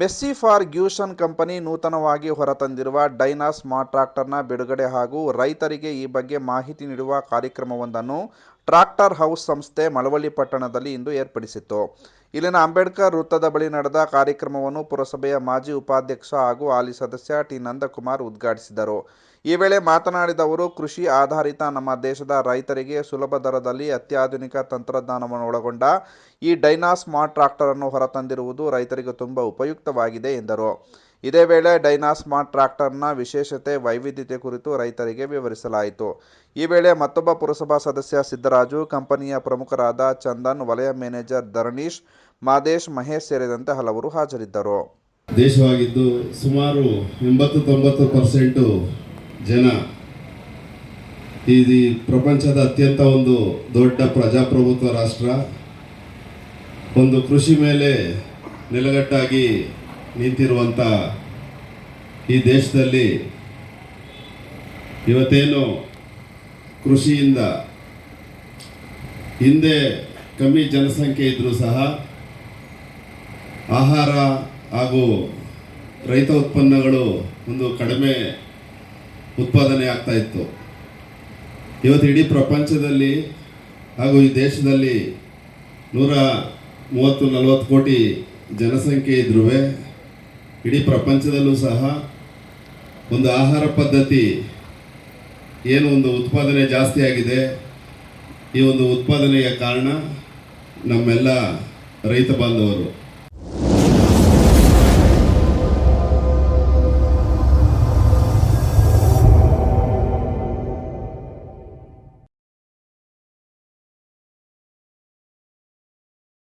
Messi for ಗ್ಯೂಷನ್ company ನೂತನವಾಗಿ ಹೊರತಂದಿರುವ ಡೈನಾ smart ಟ್ರಾಕ್ಟರ್ನ ಬಿಡುಗಡೆ ಹಾಗೂ ರೈತರಿಗೆ ಈ ಬಗ್ಗೆ ಮಾಹಿತಿ ನೀಡುವ ಕಾರ್ಯಕ್ರಮವೊಂದನ್ನು ಟ್ರಾಕ್ಟರ್ ಹೌಸ್ ಸಂಸ್ಥೆ ಮಳವಳ್ಳಿ ಪಟ್ಟಣದಲ್ಲಿ ಇಂದು ಏರ್ಪಡಿಸಿತ್ತು. ಇಲ್ಲಿನ ಅಂಬೇಡ್ಕರ್ ವೃತ್ತದ ಬಳಿ ನಡೆದ ಕಾರ್ಯಕ್ರಮವನ್ನು ಪುರಸಭೆಯ ಮಾಜಿ ಉಪಾಧ್ಯಕ್ಷ ಹಾಗೂ ಹಾಲಿ ಸದಸ್ಯ ಟಿ. ನಂದಕುಮಾರ್ ಉದ್ಘಾಟಿಸಿದರು. ಈ ವೇಳೆ ಮಾತನಾಡಿದ ಅವರು, ಕೃಷಿ ಆಧಾರಿತ ನಮ್ಮ ದೇಶದ ರೈತರಿಗೆ ಸುಲಭ ದರದಲ್ಲಿ ಅತ್ಯಾಧುನಿಕ ತಂತ್ರಜ್ಞಾನವನ್ನು ಒಳಗೊಂಡ ಈ ಡೈನಾ ಸ್ಮಾರ್ಟ್ ಟ್ರಾಕ್ಟರ್ ಅನ್ನು ಹೊರತಂದಿರುವುದು ರೈತರಿಗೆ ತುಂಬ ಉಪಯುಕ್ತವಾಗಿದೆ ಎಂದರು. ಇದೇ ವೇಳೆ ಡೈನಾಸ್ಮಾರ್ಟ್ ಟ್ರಾಕ್ಟರ್ನ ವಿಶೇಷತೆ ವೈವಿಧ್ಯತೆ ಕುರಿತು ರೈತರಿಗೆ ವಿವರಿಸಲಾಯಿತು. ಈ ವೇಳೆ ಮತ್ತೊಬ್ಬ ಪುರಸಭಾ ಸದಸ್ಯ ಸಿದ್ದರಾಜು, ಕಂಪನಿಯ ಪ್ರಮುಖರಾದ ಚಂದನ್, ವಲಯ ಮ್ಯಾನೇಜರ್ ಧರಣೀಶ್ ಮಾದೇಶ್, ಮಹೇಶ್ ಸೇರಿದಂತೆ ಹಲವರು ಹಾಜರಿದ್ದರು. ದೇಶವಾಗಿದ್ದು ಸುಮಾರು ಎಂಬತ್ತು ತೊಂಬತ್ತು ಪರ್ಸೆಂಟು ಜನ ಈ ಪ್ರಪಂಚದ ಅತ್ಯಂತ ಒಂದು ದೊಡ್ಡ ಪ್ರಜಾಪ್ರಭುತ್ವ ರಾಷ್ಟ್ರ. ಒಂದು ಕೃಷಿ ಮೇಲೆ ನೆಲೆಗಟ್ಟಾಗಿ ನಿಂತಿರುವಂಥ ಈ ದೇಶದಲ್ಲಿ ಇವತ್ತೇನು ಕೃಷಿಯಿಂದ ಹಿಂದೆ ಕಮ್ಮಿ ಜನಸಂಖ್ಯೆ ಇದ್ದರೂ ಸಹ ಆಹಾರ ಹಾಗೂ ರೈತ ಉತ್ಪನ್ನಗಳು ಒಂದು ಕಡಿಮೆ ಉತ್ಪಾದನೆ ಆಗ್ತಾ ಇತ್ತು. ಇವತ್ತು ಇಡೀ ಪ್ರಪಂಚದಲ್ಲಿ ಹಾಗೂ ಈ ದೇಶದಲ್ಲಿ ನೂರ ಮೂವತ್ತು ನಲವತ್ತು ಕೋಟಿ ಜನಸಂಖ್ಯೆ ಇದ್ರೂ ಇಡೀ ಪ್ರಪಂಚದಲ್ಲೂ ಸಹ ಒಂದು ಆಹಾರ ಪದ್ಧತಿ ಏನು ಒಂದು ಉತ್ಪಾದನೆ ಜಾಸ್ತಿ ಆಗಿದೆ, ಈ ಒಂದು ಉತ್ಪಾದನೆಯ ಕಾರಣ ನಮ್ಮೆಲ್ಲ ರೈತ ಬಾಂಧವರು.